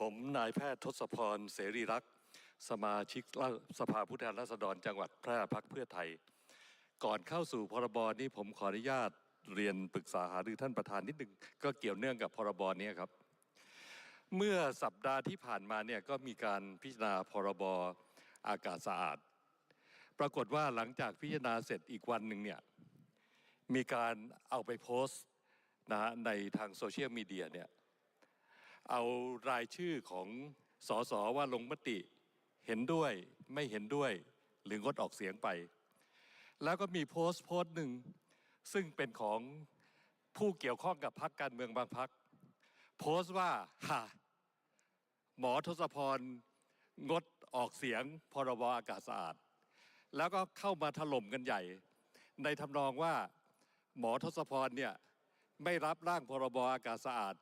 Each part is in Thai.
ผมนายแพทย์ทศพรเสรีรักษ์สมาชิกสภาผู้แทนราษฎรจังหวัดแพร่พักเพื่อไทย ก่อนเข้าสู่พรบนี้ผมขออนุญาตเรียนปรึกษาหารือท่านประธานนิดนึงก็เกี่ยวเนื่องกับพรบนี้ครับ เมื่อสัปดาห์ที่ผ่านมาเนี่ยก็มีการพิจารณาพรบอากาศสะอาด ปรากฏว่าหลังจากพิจารณาเสร็จอีกวันหนึ่งเนี่ยมีการเอาไปโพสต์นะฮะในทางโซเชียลมีเดียเนี่ย เอารายชื่อของสสว่าลงมติเห็นด้วยไม่เห็นด้วยหรืองดออกเสียงไป แล้วก็มีโพสต์โพสต์หนึ่งซึ่งเป็นของผู้เกี่ยวข้องกับพรรคการเมืองบางพรรคโพสต์ว่าฮ่าหมอทศพรงดออกเสียงพรบอากาศสะอาด แล้วก็เข้ามาถล่มกันใหญ่ ในทำนองว่าหมอทศพรเนี่ยไม่รับร่างพรบอากาศสะอาด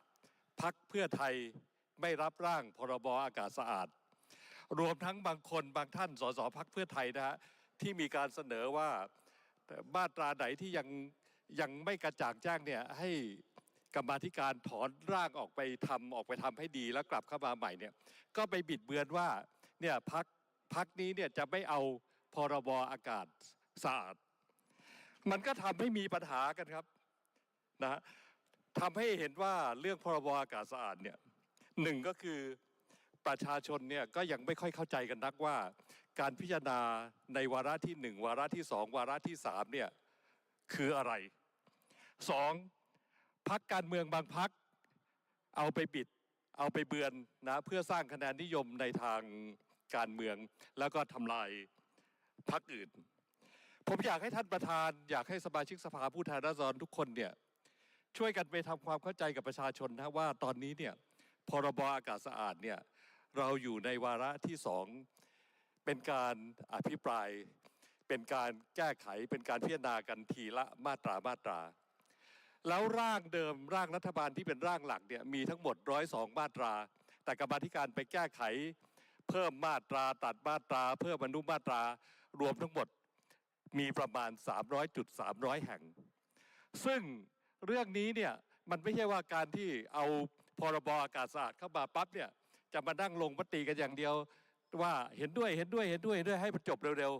พักเพื่อไทยไม่รับร่างพรบอากาศสะอาด รวมทั้งบางคนบางท่านสสพักเพื่อไทยนะฮะที่มีการเสนอว่ามาตราไหนที่ยังยังไม่กระจ่างแจ้งเนี่ยให้กรรมาธิการถอนร่างออกไปทำออกไปทำให้ดีแล้วกลับเข้ามาใหม่เนี่ยก็ไปบิดเบือนว่าเนี่ยพักพักนี้เนี่ยจะไม่เอาพรบอากาศสะอาด มันก็ทำให้มีปัญหากันครับนะฮะ ทำให้เห็นว่าเรื่องพรบอากาศสะอาดเนี่ยหนึ่งก็คือประชาชนเนี่ยก็ยังไม่ค่อยเข้าใจกันนักว่า การพิจารณาในวาระที่หนึ่งวาระที่สองวาระที่สามเนี่ยคืออะไรสองพักการเมืองบางพักเอาไปบิด เอาไปเบือนนะเพื่อสร้างคะแนนนิยมในทางการเมือง แล้วก็ทำลายพักอื่น ผมอยากให้ท่านประธาน อยากให้สมาชิกสภาผู้แทนราษฎรทุกคนเนี่ย ช่วยกันไปทำความเข้าใจกับประชาชนนะว่าตอนนี้เนี่ยพรบอากาศสะอาดเนี่ยเราอยู่ในวาระที่สองเป็นการอภิปราย เป็นการแก้ไขเป็นการพิจารณากันทีละมาตรามาตรา แล้วร่างเดิมร่างรัฐบาลที่เป็นร่างหลักเนี่ยมีทั้งหมดร้อยสองมาตรา แต่กรรมธิการไปแก้ไข เพิ่มมาตราตัดมาตรา เพิ่มอนุมาตรารวมทั้งหมดมีประมาณ 300จุด300 แห่ง ซึ่ง เรื่องนี้เนี่ยมันไม่ใช่ว่าการที่เอาพรบอากาศสะอาดเข้ามาปั๊บเนี่ยจะมานั่งลงมติกันอย่างเดียว ว่าเห็นด้วยเห็นด้วยเห็นด้วยเห็นด้วยให้มันจบเร็ว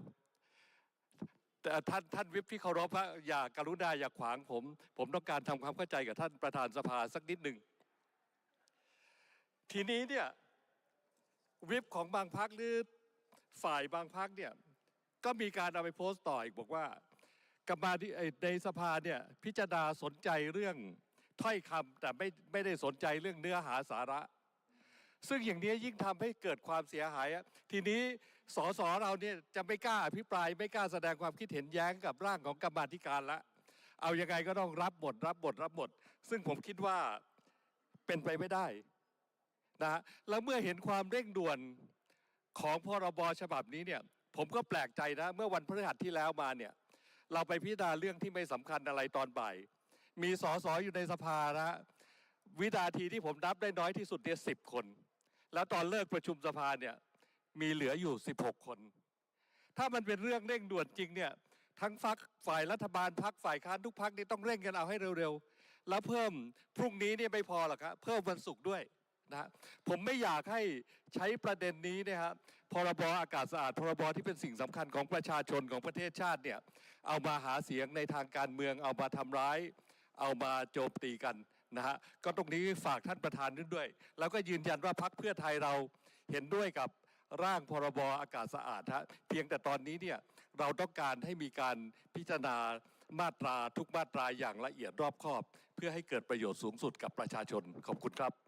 ๆแต่ท่านท่านวิปที่เคารพฮะอย่ากรุณาอย่าขวางผม ผมต้องการทำความเข้าใจกับท่านประธานสภาสักนิดหนึ่งทีนี้เนี่ยวิปของบางพักหรือฝ่ายบางพักเนี่ยก็มีการเอาไปโพสต์ต่ออีกบอกว่า กรรมาธิในสภาเนี่ยพิจารณาสนใจเรื่องถ้อยคำแต่ไม่ไม่ได้สนใจเรื่องเนื้อหาสาระ ซึ่งอย่างนี้ยิ่งทำให้เกิดความเสียหาย ทีนี้สสเราเนี่ยจะไม่กล้าอภิปรายไม่กล้าแสดงความคิดเห็นแย้งกับร่างของกรรมาธิการละ เอาอยังไงก็ต้องรับบทรับบทรับบท ซึ่งผมคิดว่าเป็นไปไม่ได้นะฮะแล้วเมื่อเห็นความเร่งด่วนของพรบฉบับนี้เนี่ยผมก็แปลกใจนะ เมื่อวันพฤหัสที่แล้วมาเนี่ย เราไปพิจารณาเรื่องที่ไม่สำคัญอะไรตอนบ่าย มีสอสออยู่ในสภานะวินาทีที่ผมนับได้น้อยที่สุดเนี่ยสิบคน แล้วตอนเลิกประชุมสภาเนี่ยมีเหลืออยู่16คน ถ้ามันเป็นเรื่องเร่งด่วนจริงเนี่ยทั้งฟักฝ่ายรัฐบาลพักฝ่ายค้านทุกพักนี่ต้องเร่งกันเอาให้เร็วๆ แล้วเพิ่มพรุ่งนี้เนี่ยไม่พอหรอกครับเพิ่มวันศุกร์ด้วย นะฮะผมไม่อยากให้ใช้ประเด็นนี้นยครับพรบอากาศสะอาดพรบที่เป็นสิ่งสำคัญของประชาชนของประเทศชาติเนี่ยเอามาหาเสียงในทางการเมืองเอามาทำร้าย เอามาโจมตีกันนะฮะก็ตรงนี้ฝากท่านประธานด้วย แล้วก็ยืนยันว่าพักเพื่อไทยเราเห็นด้วยกับร่างพรบอากาศสะอาดฮะเพียงแต่ตอนนี้เนี่ยเราต้องการให้มีการพิจารณามาตราทุกมาตราอย่างละเอียดรอบคอบ เพื่อให้เกิดประโยชน์สูงสุดกับประชาชนขอบคุณครับ